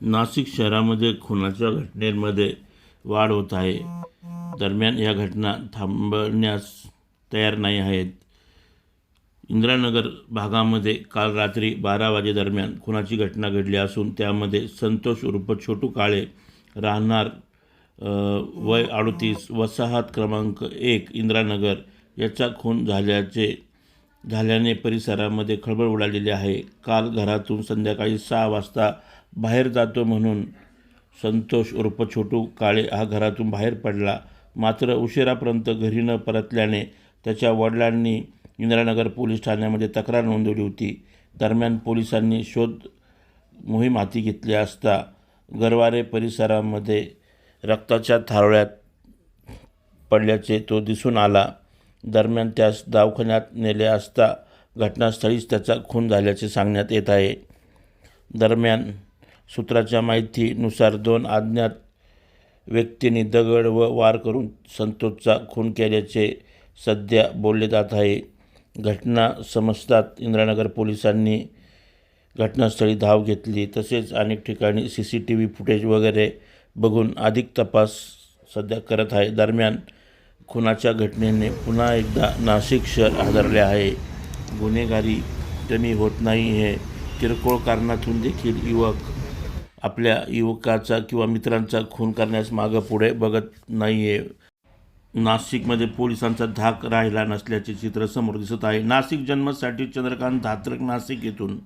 नाशिक शहरामध्ये खुनाच्या घटनेमध्ये वाढ होत आहे. दरम्यान या घटना थांबण्यास तयार नाही आहेत. इंदिरानगर भागामध्ये काल रात्री बारा वाजेदरम्यान खुनाची घटना घडली असून त्यामध्ये संतोष उर्फ छोटू काळे राहणार वय अडतीस वसाहत क्रमांक एक इंदिरानगर याचा खून झाल्याचे झाल्याने परिसरामध्ये खळबळ उडालेली आहे. काल घरातून संध्याकाळी सहा वाजता बाहेर जातो म्हणून संतोष उर्फ छोटू काळे हा घरातून बाहेर पडला. मात्र उशिरापर्यंत घरी न परतल्याने त्याच्या वडिलांनी इंदिरानगर पोलीस ठाण्यामध्ये तक्रार नोंदवली होती. दरम्यान पोलिसांनी शोध मोहीम हाती घेतली असता गरवारे परिसरामध्ये रक्ताच्या थारोळ्यात पडल्याचे तो दिसून आला. दरम्यान त्यास दवाखान्यात नेले असता घटनास्थळीच त्याचा खून झाल्याचे सांगण्यात येत आहे. दरम्यान सूत्राच्या माहितीनुसार दोन अज्ञात व्यक्तींनी दगड व वार करून संतोषचा खून केल्याचे सध्या बोलले जात आहे. घटना समजतात इंद्रानगर पोलिसांनी घटनास्थळी धाव घेतली. तसेच अनेक ठिकाणी C C T V footage वगैरे बघून अधिक तपास सध्या करत आहे. दरम्यान खुनाच्या घटनेने पुन्हा एकदा नाशिक शहर हादरले आहे. गुन्हेगारी कमी होत नाही हे किरकोळ कारणातून देखील युवक आपल्या युवकाचा किंवा मित्रांचा खून करण्यास मागं पुढे बघत नाही आहे नाशिकमध्ये पोलिसांचा धाक राहिला नसल्याचे चित्र समोर दिसत आहे. नाशिक जन्मसाठी चंद्रकांत धात्रक नाशिक येथून